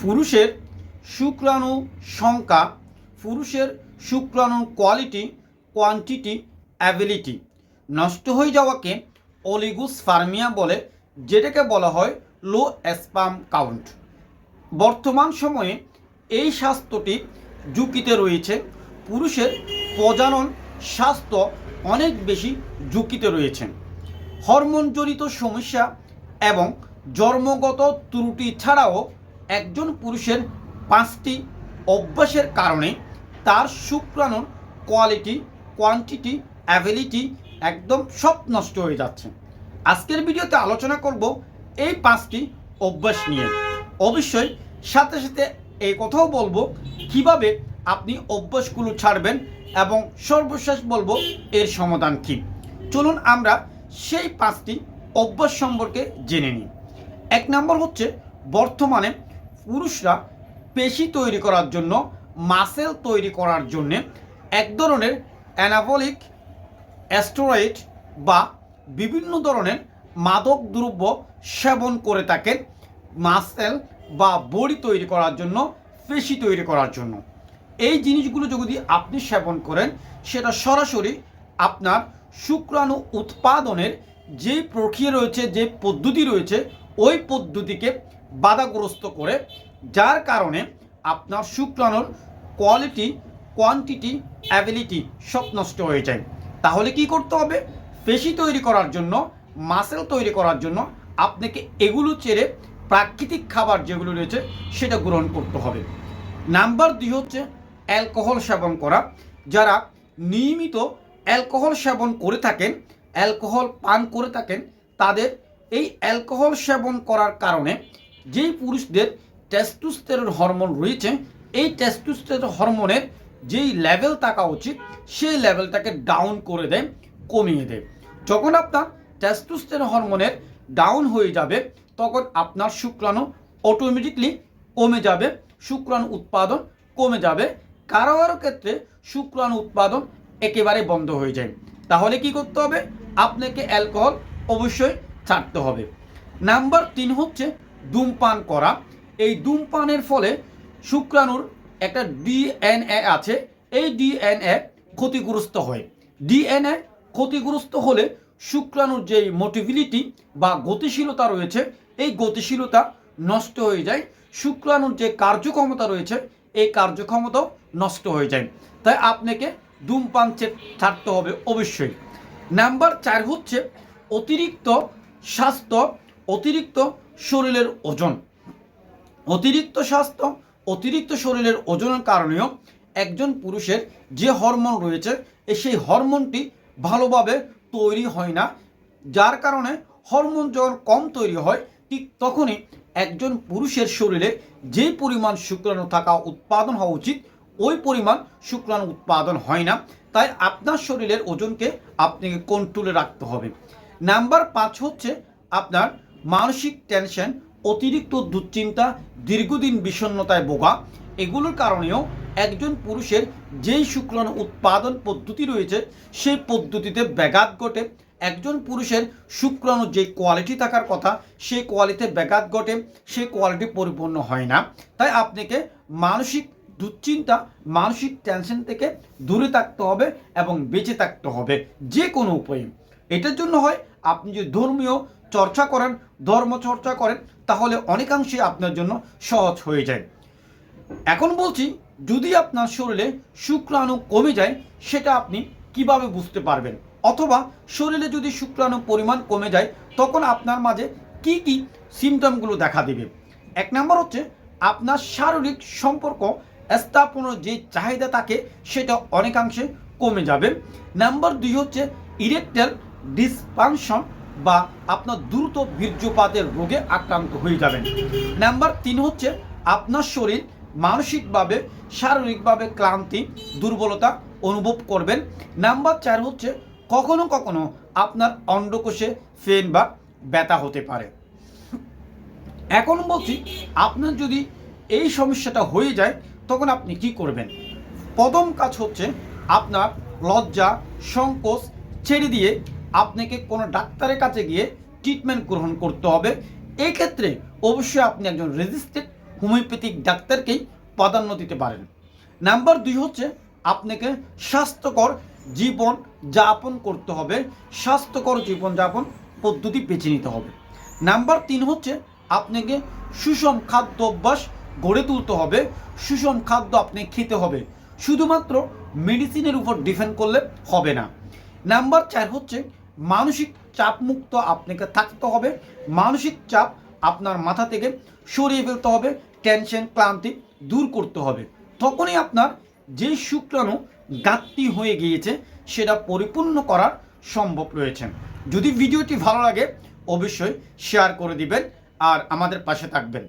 পুরুষের শুক্রাণু সংখ্যা, পুরুষের শুক্রাণুর কোয়ালিটি কোয়ান্টিটি অ্যাবিলিটি নষ্ট হয়ে যাওয়াকে অলিগুস ফার্মিয়া বলে, যেটাকে বলা হয় লো স্পাম কাউন্ট বর্তমান সময়ে এই স্বাস্থ্যটি ঝুঁকিতে রয়েছে। পুরুষের প্রজনন স্বাস্থ্য অনেক বেশি ঝুঁকিতে রয়েছে। হরমোনজনিত সমস্যা এবং জন্মগত ত্রুটি ছাড়াও একজন পুরুষের পাঁচটি অভ্যাসের কারণে তার শুক্রাণুর কোয়ালিটি কোয়ান্টিটি অ্যাভেলিটি একদম সব নষ্ট হয়ে যাচ্ছে। আজকের ভিডিওতে আলোচনা করব এই পাঁচটি অভ্যাস নিয়ে। অবশ্যই সাথে সাথে এই কথাও বলব, কীভাবে আপনি অভ্যাসগুলো ছাড়বেন এবং সর্বশেষ বলব এর সমাধান কী। চলুন আমরা সেই পাঁচটি অভ্যাস সম্পর্কে জেনে নিই। এক নম্বর হচ্ছে বর্তমানে পুরুষরা পেশি তৈরি করার জন্য মাসেল তৈরি করার জন্যে এক ধরনের অ্যানাবলিক অ্যাস্টেরয়েড বা বিভিন্ন ধরনের মাদক দ্রব্য সেবন করে থাকেন মাসেল বা বডি তৈরি করার জন্য, পেশি তৈরি করার জন্য। এই জিনিসগুলো যদি আপনি সেবন করেন, সেটা সরাসরি আপনার শুক্রাণু উৎপাদনের যে প্রক্রিয়া রয়েছে, যে পদ্ধতি রয়েছে ওই পদ্ধতিকে বাধাগ্রস্ত করে, যার কারণে আপনার শুক্রাণুর কোয়ালিটি কোয়ান্টিটি অ্যাবিলিটি সব নষ্ট হয়ে যায়। তাহলে কি করতে হবে? পেশি তৈরি করার জন্য মাসেল তৈরি করার জন্য আপনাকে এগুলো ছেড়ে প্রাকৃতিক খাবার যেগুলো রয়েছে, সেটা গ্রহণ করতে হবে। নাম্বার দুই হচ্ছে অ্যালকোহল সেবন করা। যারা নিয়মিত অ্যালকোহল সেবন করে থাকেন, অ্যালকোহল পান করে থাকেন, তাদের এই অ্যালকোহল সেবন করার কারণে যেই পুরুষদের টেস্টোস্টেরন হরমোন রয়েছে, এই টেস্টোস্টেরন হরমোনের যেই লেভেল থাকা উচিত, সেই লেভেলটাকে ডাউন করে দেয়, কমিয়ে দেয়। যখন আপনার টেস্টোস্টেরন হরমোনের ডাউন হয়ে যাবে, তখন আপনার শুক্রাণু অটোমেটিকলি কমে যাবে, শুক্রাণু উৎপাদন কমে যাবে। কারও কারও ক্ষেত্রে শুক্রাণু উৎপাদন একেবারে বন্ধ হয়ে যায়। তাহলে কি করতে হবে? আপনাকে অ্যালকোহল অবশ্যই ছাড়তে হবে। নাম্বার তিন হচ্ছে ধূমপান করা। এই ধূমপানের ফলে শুক্রাণুর একটা ডিএনএ আছে। এই ডিএনএ ক্ষতিগ্রস্ত হয়। ডিএনএ ক্ষতিগ্রস্ত হলে শুক্রাণুর যে মোটিভিলিটি বা গতিশীলতা রয়েছে, এই গতিশীলতা নষ্ট হয়ে যায়। শুক্রাণুর যে কার্যক্ষমতা রয়েছে, এই কার্যক্ষমতাও নষ্ট হয়ে যায়। তাই আপনাকে ধূমপান ছাড়তে হবে অবশ্যই। নাম্বার চার হচ্ছে অতিরিক্ত স্বাস্থ্য, অতিরিক্ত শরীরের ওজন। অতিরিক্ত স্বাস্থ্য, অতিরিক্ত শরীরের ওজনের কারণেও একজন পুরুষের যে হরমোন রয়েছে সেই হরমোনটি ভালোভাবে তৈরি হয় না। যার কারণে হরমোন যখন কম তৈরি হয়, ঠিক তখনই একজন পুরুষের শরীরে যে পরিমাণ শুক্রাণু থাকা উৎপাদন হওয়া উচিত, ওই পরিমাণ শুক্রাণু উৎপাদন হয় না। তাই আপনার শরীরের ওজনকে আপনাকে কন্ট্রোলে রাখতে হবে। নাম্বার পাঁচ হচ্ছে আপনার মানসিক টেনশন, অতিরিক্ত দুশ্চিন্তা, দীর্ঘদিন বিষণ্ণতায় ভোগা। এগুলোর কারণেও একজন পুরুষের যেই শুক্রাণু উৎপাদন পদ্ধতি রয়েছে, সেই পদ্ধতিতে ব্যাঘাত ঘটে। একজন পুরুষের শুক্রাণু যে কোয়ালিটি থাকার কথা, সেই কোয়ালিটিতে ব্যাঘাত ঘটে, সেই কোয়ালিটি পরিপূর্ণ হয় না। তাই আপনাকে মানসিক দুশ্চিন্তা, মানসিক টেনশন থেকে দূরে থাকতে হবে এবং বেঁচে থাকতে হবে, যে কোনো উপায়ে। এটার জন্য হয় আপনি যদি ধর্মীয় চর্চা করেন, ধর্ম চর্চা করেন, তাহলে অনেকাংশে আপনার জন্য সহজ হয়ে যায়। এখন বলছি, যদি আপনার শরীরে শুক্রাণু কমে যায়, সেটা আপনি কীভাবে বুঝতে পারবেন? অথবা শরীরে যদি শুক্রাণু পরিমাণ কমে যায়, তখন আপনার মাঝে কি কি সিমটমগুলো দেখা দেবে? এক নম্বর হচ্ছে, আপনার শারীরিক সম্পর্ক স্থাপনের যে চাহিদা থাকে, সেটা অনেকাংশে কমে যাবে। নাম্বার দুই হচ্ছে ইরেকটাল ডিসফাংশন বা আপনার দ্রুত বীর্যপাতের রোগে আক্রান্ত হয়ে যাবেন। নাম্বার তিন হচ্ছে আপনার শরীর মানসিকভাবে, শারীরিকভাবে ক্লান্তি, দুর্বলতা অনুভব করবেন। নাম্বার চার হচ্ছে কখনো কখনো আপনার অন্ডকোষে ফেন বা ব্যথা হতে পারে। এখন বলছি, আপনার যদি এই সমস্যাটা হয়ে যায়, তখন আপনি কি করবেন? প্রথম কাজ হচ্ছে আপনার লজ্জা, সংকোচ ছেড়ে দিয়ে আপনাকে কোনো ডাক্তারের কাছে গিয়ে ট্রিটমেন্ট গ্রহণ করতে হবে। এই ক্ষেত্রে অবশ্যই আপনি একজন রেজিস্টার্ড হোমিওপ্যাথিক ডাক্তারকেই প্রাধান্য দিতে পারেন। নাম্বার দুই হচ্ছে আপনাকে স্বাস্থ্যকর জীবন যাপন করতে হবে। স্বাস্থ্যকর জীবনযাপন পদ্ধতি বেছে নিতে হবে। নাম্বার তিন হচ্ছে আপনাকে সুষম খাদ্য অভ্যাস গড়ে তুলতে হবে। সুষম খাদ্য আপনি খেতে হবে। শুধুমাত্র মেডিসিনের উপর ডিপেন্ড করলে হবে না। নাম্বার চার হচ্ছে মানসিক চাপমুক্ত আপনাকে থাকতে হবে। মানসিক চাপ আপনার মাথা থেকে সরিয়ে ফেলতে হবে টেনশন ক্লান্তি দূর করতে হবে। তখনই আপনার যে শুক্রাণু ঘাটতি হয়ে গিয়েছে, সেটা পরিপূর্ণ করার সম্ভব রয়েছে। যদি ভিডিওটি ভালো লাগে, অবশ্যই শেয়ার করে দিবেন আর আমাদের পাশে থাকবেন।